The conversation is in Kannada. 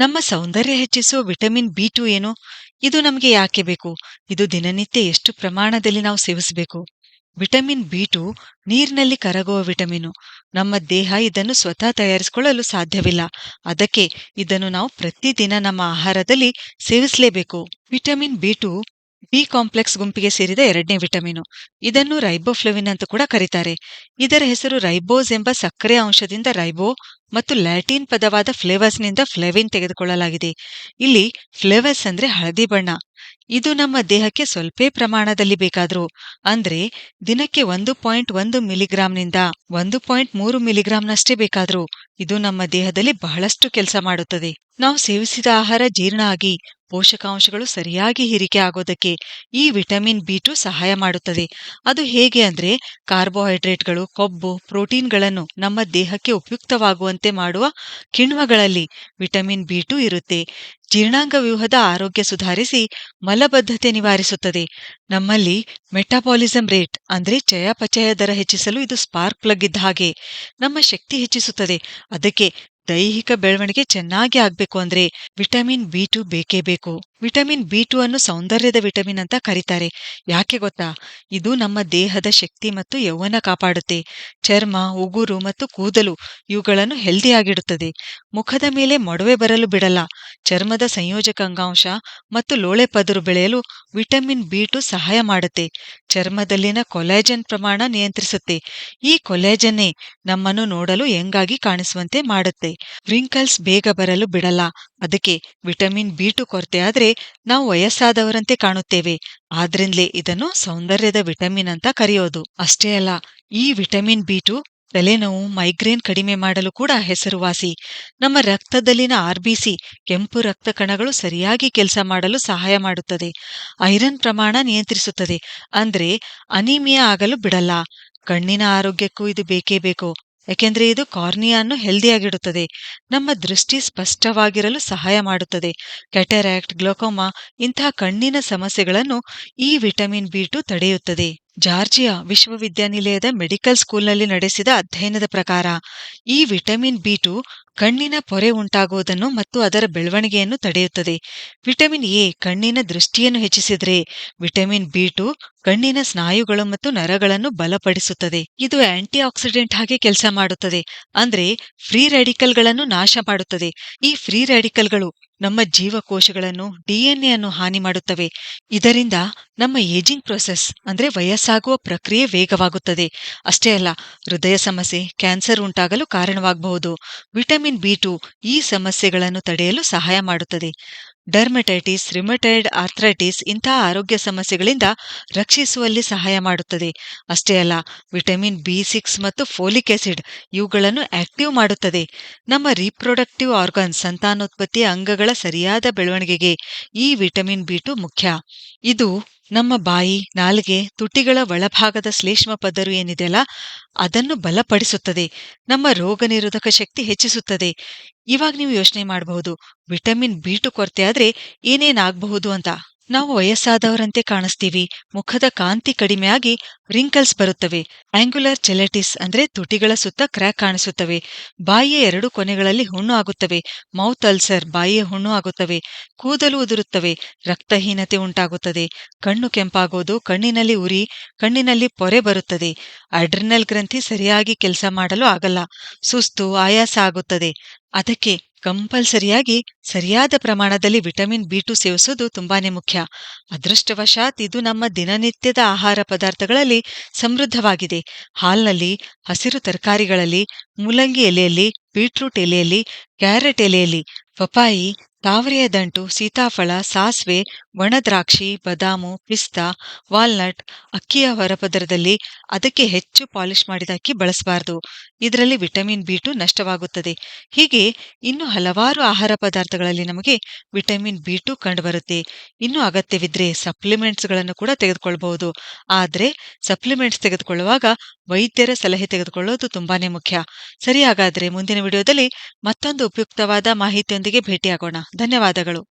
ನಮ್ಮ ಸೌಂದರ್ಯ ಹೆಚ್ಚಿಸುವ ವಿಟಮಿನ್ ಬಿ ಟು ಏನು? ಇದು ನಮಗೆ ಯಾಕೆ ಬೇಕು? ಇದು ದಿನನಿತ್ಯ ಎಷ್ಟು ಪ್ರಮಾಣದಲ್ಲಿ ನಾವು ಸೇವಿಸಬೇಕು? ವಿಟಮಿನ್ ಬಿ ಟು ನೀರಿನಲ್ಲಿ ಕರಗುವ ವಿಟಮಿನು. ನಮ್ಮ ದೇಹ ಇದನ್ನು ಸ್ವತಃ ತಯಾರಿಸಿಕೊಳ್ಳಲು ಸಾಧ್ಯವಿಲ್ಲ. ಅದಕ್ಕೆ ಇದನ್ನು ನಾವು ಪ್ರತಿದಿನ ನಮ್ಮ ಆಹಾರದಲ್ಲಿ ಸೇವಿಸಲೇಬೇಕು. Vitamin B two B complex ಗುಂಪಿಗೆ ಸೇರಿದ ಎರಡನೇ ವಿಟಮಿನು. ಇದನ್ನು ರೈಬೋಫ್ಲವಿನ್ ಅಂತ ಕೂಡ ಕರೀತಾರೆ. ಇದರ ಹೆಸರು ರೈಬೋಸ್ ಎಂಬ ಸಕ್ಕರೆ ಅಂಶದಿಂದ ರೈಬೋ ಮತ್ತು ಲ್ಯಾಟಿನ್ ಪದವಾದ ಫ್ಲೇವರ್ಸ್ನಿಂದ ಫ್ಲೇವಿನ್ ತೆಗೆದುಕೊಳ್ಳಲಾಗಿದೆ. ಇಲ್ಲಿ ಫ್ಲೇವರ್ಸ್ ಅಂದ್ರೆ ಹಳದಿ ಬಣ್ಣ. ಇದು ನಮ್ಮ ದೇಹಕ್ಕೆ ಸ್ವಲ್ಪೇ ಪ್ರಮಾಣದಲ್ಲಿ ಬೇಕಾದರೂ. ಅಂದ್ರೆ ದಿನಕ್ಕೆ ಒಂದು ಪಾಯಿಂಟ್ ಒಂದು ಮಿಲಿಗ್ರಾಂನಿಂದ ಒಂದು ಪಾಯಿಂಟ್ ಮೂರು ಮಿಲಿಗ್ರಾಂನಷ್ಟೇ ಬೇಕಾದ್ರೂ. ಇದು ನಮ್ಮ ದೇಹದಲ್ಲಿ ಬಹಳಷ್ಟು ಕೆಲಸ ಮಾಡುತ್ತದೆ. ನಾವು ಸೇವಿಸಿದ ಆಹಾರ ಜೀರ್ಣ ಆಗಿ, ಪೋಷಕಾಂಶಗಳು ಸರಿಯಾಗಿ ಹೀರಿಕೆ ಆಗೋದಕ್ಕೆ ಈ ವಿಟಮಿನ್ ಬಿ ಟು ಸಹಾಯ ಮಾಡುತ್ತದೆ. ಅದು ಹೇಗೆ ಅಂದ್ರೆ, ಕಾರ್ಬೋಹೈಡ್ರೇಟ್ಗಳು, ಕೊಬ್ಬು, ಪ್ರೋಟೀನ್ಗಳನ್ನು ನಮ್ಮ ದೇಹಕ್ಕೆ ಉಪಯುಕ್ತವಾಗುವಂತೆ ಮಾಡುವ ಕಿಣ್ವಗಳಲ್ಲಿ ವಿಟಮಿನ್ ಬಿ ಟು ಇರುತ್ತೆ. ಜೀರ್ಣಾಂಗ ವ್ಯೂಹದ ಆರೋಗ್ಯ ಸುಧಾರಿಸಿ ಮಲಬದ್ಧತೆ ನಿವಾರಿಸುತ್ತದೆ. ನಮ್ಮಲ್ಲಿ ಮೆಟಾಬಾಲಿಸಂ ರೇಟ್ ಅಂದ್ರೆ ಚಯಾಪಚಯ ದರ ಹೆಚ್ಚಿಸಲು ಇದು ಸ್ಪಾರ್ಕ್ ಪ್ಲಗ್ ಇದ್ದ ಹಾಗೆ ನಮ್ಮ ಶಕ್ತಿ ಹೆಚ್ಚಿಸುತ್ತದೆ. ಅದಕ್ಕೆ ದೈಹಿಕ ಬೆಳವಣಿಗೆ ಚೆನ್ನಾಗಿ ಆಗ್ಬೇಕು ಅಂದ್ರೆ ವಿಟಮಿನ್ ಬಿ ಟು ಬೇಕೇ ಬೇಕು. ವಿಟಮಿನ್ ಬಿ ಟು ಅನ್ನು ಸೌಂದರ್ಯದ ವಿಟಮಿನ್ ಅಂತ ಕರೀತಾರೆ. ಯಾಕೆ ಗೊತ್ತಾ? ಇದು ನಮ್ಮ ದೇಹದ ಶಕ್ತಿ ಮತ್ತು ಯೌವನ ಕಾಪಾಡುತ್ತೆ. ಚರ್ಮ, ಉಗುರು ಮತ್ತು ಕೂದಲು ಇವುಗಳನ್ನು ಹೆಲ್ದಿಯಾಗಿಡುತ್ತದೆ ಮುಖದ ಮೇಲೆ ಮೊಡವೆ ಬರಲು ಬಿಡಲ್ಲ. ಚರ್ಮದ ಸಂಯೋಜಕ ಅಂಗಾಂಶ ಮತ್ತು ಲೋಳೆ ಪದರು ಬೆಳೆಯಲು ವಿಟಮಿನ್ ಬಿ ಟು ಸಹಾಯ ಮಾಡುತ್ತೆ. ಚರ್ಮದಲ್ಲಿನ ಕೊಲಾಜನ್ ಪ್ರಮಾಣ ನಿಯಂತ್ರಿಸುತ್ತೆ. ಈ ಕೊಲಾಜನ್ನೇ ನಮ್ಮನ್ನು ನೋಡಲು ಹೆಂಗಾಗಿ ಕಾಣಿಸುವಂತೆ ಮಾಡುತ್ತೆ. ವ್ರಿಂಕಲ್ಸ್ ಬೇಗ ಬರಲು ಬಿಡಲ್ಲ. ಅದಕ್ಕೆ ವಿಟಮಿನ್ ಬಿ ಟು ಕೊರತೆ ಆದ್ರೆ ನಾವು ವಯಸ್ಸಾದವರಂತೆ ಕಾಣುತ್ತೇವೆ. ಆದ್ರಿಂದಲೇ ಇದನ್ನು ಸೌಂದರ್ಯದ ವಿಟಮಿನ್ ಅಂತ ಕರೆಯೋದು. ಅಷ್ಟೇ ಅಲ್ಲ, ಈ ವಿಟಮಿನ್ ಬಿ ಟು ತಲೆನೋವು ಮೈಗ್ರೇನ್ ಕಡಿಮೆ ಮಾಡಲು ಕೂಡ ಹೆಸರುವಾಸಿ. ನಮ್ಮ ರಕ್ತದಲ್ಲಿನ ಆರ್ಬಿಸಿ ಕೆಂಪು ರಕ್ತ ಕಣಗಳು ಸರಿಯಾಗಿ ಕೆಲಸ ಮಾಡಲು ಸಹಾಯ ಮಾಡುತ್ತದೆ. ಐರನ್ ಪ್ರಮಾಣ ನಿಯಂತ್ರಿಸುತ್ತದೆ. ಅಂದ್ರೆ ಅನಿಮಿಯಾ ಆಗಲು ಬಿಡಲ್ಲ. ಕಣ್ಣಿನ ಆರೋಗ್ಯಕ್ಕೂ ಇದು ಬೇಕೇ ಬೇಕು. ಯಾಕೆಂದ್ರೆ ಇದು ಕಾರ್ನಿಯಾನ್ನು ಹೆಲ್ದಿಯಾಗಿಡುತ್ತದೆ. ನಮ್ಮ ದೃಷ್ಟಿ ಸ್ಪಷ್ಟವಾಗಿರಲು ಸಹಾಯ ಮಾಡುತ್ತದೆ. ಕ್ಯಾಟರಾಕ್ಟ್, ಗ್ಲೋಕೋಮಾ ಇಂತಹ ಕಣ್ಣಿನ ಸಮಸ್ಯೆಗಳನ್ನು ಈ ವಿಟಮಿನ್ ಬಿ ಟು ತಡೆಯುತ್ತದೆ. ಜಾರ್ಜಿಯಾ ವಿಶ್ವವಿದ್ಯಾನಿಲಯದ ಮೆಡಿಕಲ್ ಸ್ಕೂಲ್ನಲ್ಲಿ ನಡೆಸಿದ ಅಧ್ಯಯನದ ಪ್ರಕಾರ, ಈ ವಿಟಮಿನ್ ಬಿ ಟು ಕಣ್ಣಿನ ಪೊರೆ ಉಂಟಾಗುವುದನ್ನು ಮತ್ತು ಅದರ ಬೆಳವಣಿಗೆಯನ್ನು ತಡೆಯುತ್ತದೆ. ವಿಟಮಿನ್ ಎ ಕಣ್ಣಿನ ದೃಷ್ಟಿಯನ್ನು ಹೆಚ್ಚಿಸಿದರೆ, ವಿಟಮಿನ್ ಬಿ ಟು ಕಣ್ಣಿನ ಸ್ನಾಯುಗಳು ಮತ್ತು ನರಗಳನ್ನು ಬಲಪಡಿಸುತ್ತದೆ. ಇದು ಆಂಟಿ ಆಕ್ಸಿಡೆಂಟ್ ಹಾಗೆ ಕೆಲಸ ಮಾಡುತ್ತದೆ, ಅಂದ್ರೆ ಫ್ರೀ ರೆಡಿಕಲ್ಗಳನ್ನು ನಾಶ ಮಾಡುತ್ತದೆ ಈ ಫ್ರೀ ರ್ಯಾಡಿಕಲ್ಗಳು ನಮ್ಮ ಜೀವಕೋಶಗಳನ್ನು ಡಿಎನ್ಎ ಅನ್ನು ಹಾನಿ ಮಾಡುತ್ತವೆ. ಇದರಿಂದ ನಮ್ಮ ಏಜಿಂಗ್ ಪ್ರೊಸೆಸ್, ಅಂದ್ರೆ ವಯಸ್ಸಾಗುವ ಪ್ರಕ್ರಿಯೆ ವೇಗವಾಗುತ್ತದೆ. ಅಷ್ಟೇ ಅಲ್ಲ, ಹೃದಯ ಸಮಸ್ಯೆ, ಕ್ಯಾನ್ಸರ್ ಉಂಟಾಗಲು ಕಾರಣವಾಗಬಹುದು. ವಿಟಮಿನ್ ಬಿ ಟು ಈ ಸಮಸ್ಯೆಗಳನ್ನು ತಡೆಯಲು ಸಹಾಯ ಮಾಡುತ್ತದೆ. ಡರ್ಮಟೈಟಿಸ್ ರಿಮಟೈಡ್ ಆರ್ಥ್ರೈಟಿಸ್ ಇಂತಹ ಆರೋಗ್ಯ ಸಮಸ್ಯೆಗಳಿಂದ ರಕ್ಷಿಸುವಲ್ಲಿ ಸಹಾಯ ಮಾಡುತ್ತದೆ. ಅಷ್ಟೇ ಅಲ್ಲ ವಿಟಮಿನ್ ಬಿ ಸಿಕ್ಸ್ ಮತ್ತು ಫೋಲಿಕ್ ಆಸಿಡ್ ಇವುಗಳನ್ನು ಆಕ್ಟಿವ್ ಮಾಡುತ್ತದೆ. ನಮ್ಮ ರೀಪ್ರೊಡಕ್ಟಿವ್ ಆರ್ಗನ್ ಸಂತಾನೋತ್ಪತ್ತಿ ಅಂಗಗಳ ಸರಿಯಾದ ಬೆಳವಣಿಗೆಗೆ ಈ ವಿಟಮಿನ್ ಬಿ ಟು ಮುಖ್ಯ. ಇದು ನಮ್ಮ ಬಾಯಿ, ನಾಲಿಗೆ, ತುಟಿಗಳ ಒಳಭಾಗದ ಶ್ಲೇಷ್ಮ ಪದರು ಏನಿದೆಯಲ್ಲ, ಅದನ್ನು ಬಲಪಡಿಸುತ್ತದೆ. ನಮ್ಮ ರೋಗ ನಿರೋಧಕ ಶಕ್ತಿ ಹೆಚ್ಚಿಸುತ್ತದೆ. ಇವಾಗ ನೀವು ಯೋಚನೆ ಮಾಡಬಹುದು, ವಿಟಮಿನ್ ಬಿ ಟು ಕೊರತೆ ಆದ್ರೆ ಏನೇನಾಗಬಹುದು ಅಂತ. ನಾವು ವಯಸ್ಸಾದವರಂತೆ ಕಾಣಿಸ್ತೀವಿ. ಮುಖದ ಕಾಂತಿ ಕಡಿಮೆಯಾಗಿ ರಿಂಕಲ್ಸ್ ಬರುತ್ತವೆ. ಆಂಗ್ಯುಲರ್ ಚೆಲೆಟಿಸ್ ಅಂದ್ರೆ ತುಟಿಗಳ ಸುತ್ತ ಕ್ರ್ಯಾಕ್ ಕಾಣಿಸುತ್ತವೆ. ಬಾಯಿಯ ಎರಡು ಕೊನೆಗಳಲ್ಲಿ ಹುಣ್ಣು ಆಗುತ್ತವೆ. ಮೌತ್ ಅಲ್ಸರ್ ಬಾಯಿಯ ಹುಣ್ಣು ಆಗುತ್ತವೆ. ಕೂದಲು ಉದುರುತ್ತವೆ. ರಕ್ತಹೀನತೆ ಉಂಟಾಗುತ್ತದೆ. ಕಣ್ಣು ಕೆಂಪಾಗೋದು, ಕಣ್ಣಿನಲ್ಲಿ ಉರಿ, ಕಣ್ಣಿನಲ್ಲಿ ಪೊರೆ ಬರುತ್ತದೆ. ಅಡ್ರಿನಲ್ ಗ್ರಂಥಿ ಸರಿಯಾಗಿ ಕೆಲಸ ಮಾಡಲು ಆಗಲ್ಲ. ಸುಸ್ತು, ಆಯಾಸ ಆಗುತ್ತದೆ. ಅದಕ್ಕೆ ಕಂಪಲ್ಸರಿಯಾಗಿ ಸರಿಯಾದ ಪ್ರಮಾಣದಲ್ಲಿ ವಿಟಮಿನ್ ಬಿ ಟು ಸೇವಿಸೋದು ತುಂಬಾನೇ ಮುಖ್ಯ. ಅದೃಷ್ಟವಶಾತ್ ಇದು ನಮ್ಮ ದಿನನಿತ್ಯದ ಆಹಾರ ಪದಾರ್ಥಗಳಲ್ಲಿ ಸಮೃದ್ಧವಾಗಿದೆ. ಹಾಲ್ನಲ್ಲಿ, ಹಸಿರು ತರಕಾರಿಗಳಲ್ಲಿ, ಮೂಲಂಗಿ ಎಲೆಯಲ್ಲಿ, ಬೀಟ್ರೂಟ್ ಎಲೆಯಲ್ಲಿ, ಕ್ಯಾರೆಟ್ ಎಲೆಯಲ್ಲಿ ಪಪಾಯಿ ತಾವರೆಯ ದಂಟು ಸೀತಾಫಳ, ಸಾಸಿವೆ, ಒಣದ್ರಾಕ್ಷಿ, ಬದಾಮು, ಪಿಸ್ತಾ, ವಾಲ್ನಟ್, ಅಕ್ಕಿಯ ಹೊರಪದರದಲ್ಲಿ ಅದಕ್ಕೆ ಹೆಚ್ಚು ಪಾಲಿಶ್ ಮಾಡಿದ ಅಕ್ಕಿ ಬಳಸಬಾರದು. ಇದರಲ್ಲಿ ವಿಟಮಿನ್ ಬಿ ಟು ನಷ್ಟವಾಗುತ್ತದೆ. ಹೀಗೆ ಇನ್ನು ಹಲವಾರು ಆಹಾರ ಪದಾರ್ಥಗಳಲ್ಲಿ ನಮಗೆ ವಿಟಮಿನ್ ಬಿ ಟು ಕಂಡುಬರುತ್ತೆ. ಇನ್ನು ಅಗತ್ಯವಿದ್ರೆ ಸಪ್ಲಿಮೆಂಟ್ಸ್ಗಳನ್ನು ಕೂಡ ತೆಗೆದುಕೊಳ್ಬಹುದು. ಆದರೆ ಸಪ್ಲಿಮೆಂಟ್ಸ್ ತೆಗೆದುಕೊಳ್ಳುವಾಗ ವೈದ್ಯರ ಸಲಹೆ ತೆಗೆದುಕೊಳ್ಳೋದು ತುಂಬಾನೇ ಮುಖ್ಯ. ಸರಿ, ಹಾಗಾದ್ರೆ ಮುಂದಿನ ವಿಡಿಯೋದಲ್ಲಿ ಮತ್ತೊಂದು ಉಪಯುಕ್ತವಾದ ಮಾಹಿತಿಯೊಂದಿಗೆ ಭೇಟಿಯಾಗೋಣ. ಧನ್ಯವಾದಗಳು.